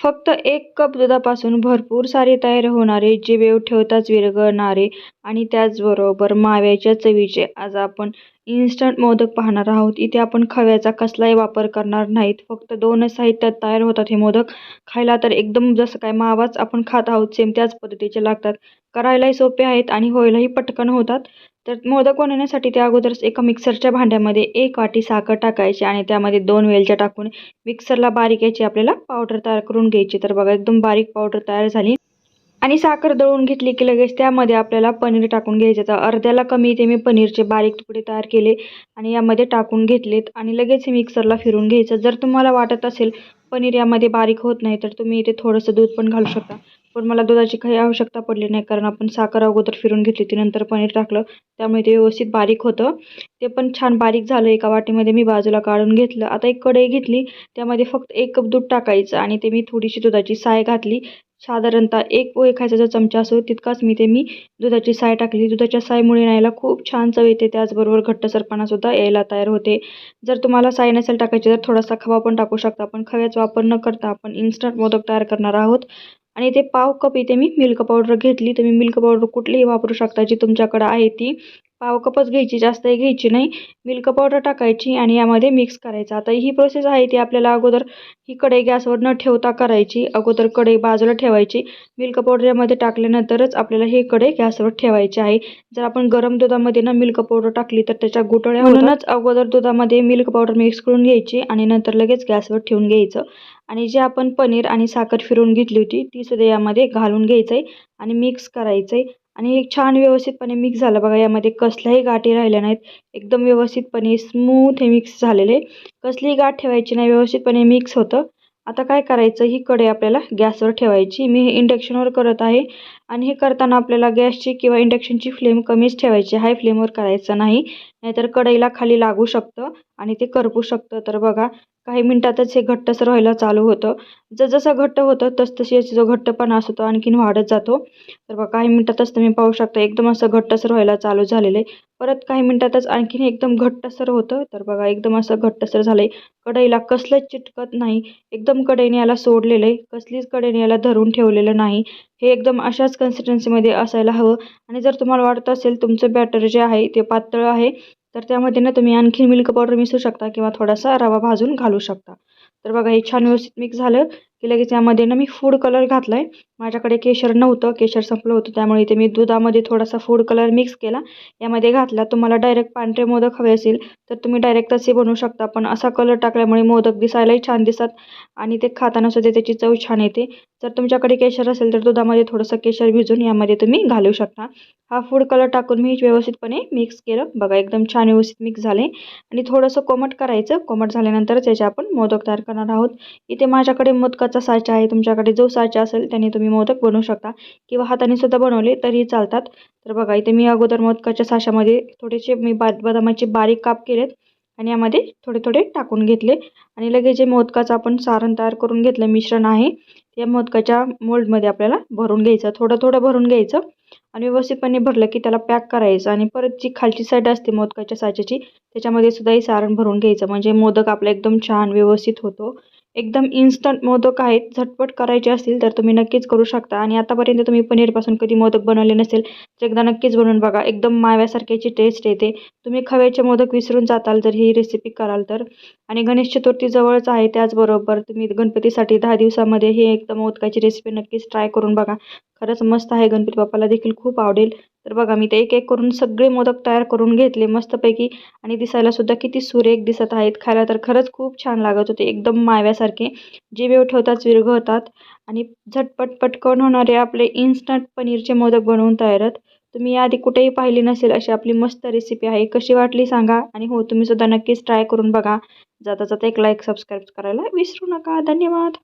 फक्त एक कप दुधापासून भरपूर सारे तयार होणारे जे वेव ठेवताच विरघळणारे आणि त्याचबरोबर माव्याच्या चवीचे आज आपण इन्स्टंट मोदक पाहणार आहोत. इथे आपण खव्याचा कसलाही वापर करणार नाहीत. फक्त दोनच साहित्यात तयार होतात हे मोदक. खायला तर एकदम जसं काय मावाच आपण खात आहोत सेम त्याच पद्धतीचे लागतात. करायलाही सोपे आहेत आणि व्हायलाही पटकन होतात. तर मोदक बनवण्यासाठी त्या अगोदरच एका मिक्सरच्या भांड्यामध्ये एक वाटी साखर टाकायची आणि त्यामध्ये दोन वेलच्या टाकून मिक्सरला बारीक याची आपल्याला पावडर तयार करून घ्यायची. तर बघा एकदम बारीक पावडर तयार झाली. आणि साखर दळून घेतली की लगेच त्यामध्ये आपल्याला पनीर टाकून घ्यायचं. तर अर्ध्याला कमी इथे मी पनीरचे बारीक तुकडे तयार केले आणि यामध्ये टाकून घेतलेत आणि लगेच हे मिक्सरला फिरून घ्यायचं. जर तुम्हाला वाटत असेल पनीर यामध्ये बारीक होत नाही तर तुम्ही इथे थोडंसं दूध पण घालू शकता. पण मला दुधाची काही आवश्यकता पडली नाही कारण आपण साखर अगोदर फिरून घेतली ती नंतर पनीर टाकलं त्यामुळे ते व्यवस्थित बारीक होतं. ते पण छान बारीक झालं एका वाटीमध्ये मी बाजूला काढून घेतलं. आता एक कढई घेतली त्यामध्ये फक्त एक कप दूध टाकायचं आणि ते मी थोडीशी दुधाची साय घातली. साधारणतः एक पोहे खायचा जो चमचा असो तितकाच मी ते मी दुधाची साय टाकली. दुधाच्या सायमुळे यायला खूप छान चव येते. त्याचबरोबर घट्टसरपणासुद्धा यायला तयार होते. जर तुम्हाला साय नसेल टाकायची तर थोडासा खवा पण टाकू शकता. पण खव्याचा वापर न करता आपण इन्स्टंट मोदक तयार करणार आहोत. आणि ते पाव कप इथे मी मिल्क पावडर घेतली. तुम्ही मिल्क पावडर कुठलीही वापरू शकता जी तुमच्याकडं आहे ती. पाव कपच घ्यायची जास्तही घ्यायची नाही. मिल्क पावडर टाकायची आणि यामध्ये मिक्स करायचं. आता ही प्रोसेस आहे ती आपल्याला अगोदर ही कढई गॅसवर न ठेवता करायची. अगोदर कढई बाजूला ठेवायची. मिल्क पावडर यामध्ये टाकल्यानंतरच आपल्याला ही कढई गॅसवर ठेवायची आहे. जर आपण गरम दुधामध्ये ना मिल्क पावडर टाकली तर त्याच्या गुटळ्या म्हणूनच अगोदर दुधामध्ये मिल्क पावडर मिक्स करून घ्यायची आणि नंतर लगेच गॅसवर ठेवून घ्यायचं. आणि जे आपण पनीर आणि साखर फिरवून घेतली होती ती सुद्धा यामध्ये घालून घ्यायचं आहे आणि मिक्स करायचं आहे आणि एक छान व्यवस्थितपणे मिक्स झालं. बघा यामध्ये कसल्याही गाठी राहिल्या नाहीत. एकदम व्यवस्थितपणे स्मूथ हे मिक्स झालेले. कसलीही गाठ ठेवायची नाही. व्यवस्थितपणे मिक्स होतं. आता काय करायचं? ही कढई आपल्याला गॅसवर ठेवायची. मी हे इंडक्शनवर करत आहे. आणि हे करताना आपल्याला गॅसची किंवा इंडक्शनची फ्लेम कमीच ठेवायची हाय फ्लेमवर करायचं नाही. नाहीतर कढईला खाली लागू शकतं आणि ते करपू शकतं. तर बघा काही मिनटातच हे घट्टसर व्हायला चालू होतं. जसं घट्ट होतं तसतशी याचा जो घट्टपणा असतो तो आणखीन वाढत जातो. तर बघा काही मिनटातच तुम्ही पाहू शकता एकदम असं घट्टसर व्हायला चालू झालेलं आहे. परत काही मिनटातच आणखीन एकदम घट्टसर होतं. तर बघा एकदम असं घट्टसर झालं आहे कढईला कसलंच चिटकत नाही. एकदम कढईने याला सोडलेलं आहे. कसलीच कढईने याला धरून ठेवलेलं नाही. हे एकदम अशाच कन्सिस्टन्सीमध्ये असायला हवं. आणि जर तुम्हाला वाटत असेल तुमचं बॅटर जे आहे ते पातळ आहे तर त्यामध्ये ना तुम्ही आणखी मिल्क पावडर मिसळू शकता किंवा थोडासा रवा भाजून घालू शकता. तर बघा हे छान व्यवस्थित मिक्स झालं की लगेच यामध्ये ना मी फूड कलर घातला आहे माझ्याकडे केशर नव्हतं केशर संपलं होतं त्यामुळे इथे मी दुधामध्ये थोडासा फूड कलर मिक्स केला. यामध्ये घातला तुम्हाला डायरेक्ट पांढरे मोदक हवे असेल तर तुम्ही डायरेक्ट तसे बनवू शकता पण असा कलर टाकल्यामुळे मोदक दिसायलाही छान दिसतात आणि ते खाताना सुद्धा त्याची चव छान येते. जर तुमच्याकडे केशर असेल तर दुधामध्ये थोडंसं केशर भिजून यामध्ये तुम्ही घालू शकता. हा फूड कलर टाकून मी व्यवस्थितपणे मिक्स केलं. बघा एकदम छान व्यवस्थित मिक्स झाले. आणि थोडंसं कोमट करायचं. कोमट झाल्यानंतरच याचे आपण मोदक तयार करणार आहोत. इथे माझ्याकडे मोदकाचा साचा आहे. तुमच्याकडे जो साचा असेल त्याने तुम्ही तुम्ही मोदक बनवू शकता. किंवा हाताने सुद्धा बनवले तरी चालतात. तर बघा इथे मी अगोदर मोदकाच्या साशामध्ये थोडेसे मी बा बदामाचे बारीक काप केलेत. आणि यामध्ये थोडे थोडे टाकून घेतले. आणि लगेच जे मोदकाचं आपण सारण तयार करून घेतलं मिश्रण आहे त्या मोदकाच्या मोल्डमध्ये आपल्याला भरून घ्यायचं. थोडं थोडं भरून घ्यायचं. आणि व्यवस्थितपणे भरलं की त्याला पॅक करायचं. आणि परत जी खालची साईड असते मोदकाच्या साच्याची त्याच्यामध्ये सुद्धा हे सारण भरून घ्यायचं. म्हणजे मोदक आपला एकदम छान व्यवस्थित होतो. एकदम इन्स्टंट मोदक आहेत झटपट करायचे असतील तर तुम्ही नक्कीच करू शकता. आणि आतापर्यंत तुम्ही पनीरपासून कधी मोदक बनवले नसेल तर एकदा नक्कीच बनवून बघा. एकदम माव्यासारख्याची टेस्ट येते. तुम्ही खव्याचे मोदक विसरून जाताल जर ही रेसिपी कराल तर. आणि गणेश चतुर्थी जवळच आहे त्याचबरोबर तुम्ही गणपतीसाठी दहा दिवसामध्ये ही एकदम मोदकाची रेसिपी नक्कीच ट्राय करून बघा. खरंच मस्त आहे. गणपती बाप्पाला देखील खूप आवडेल. तर बघा मी ते एक एक करून सगळे मोदक तयार करून घेतले मस्तपैकी. आणि दिसायला सुद्धा किती सुरेख दिसत आहेत. खायला तर खरंच खूप छान लागत होते. एकदम माव्यासारखे. जे वेव ठेवताच विरघळतात आणि झटपट पटकन होणारे आपले इन्स्टंट पनीरचे मोदक बनवून तयार तुम्ही याआधी कुठेही पाहिली नसेल अशी आपली मस्त रेसिपी आहे. कशी वाटली सांगा. आणि हो तुम्ही सुद्धा नक्कीच ट्राय करून बघा. जाता जाता एक लाईक सबस्क्राईब करायला विसरू नका. धन्यवाद.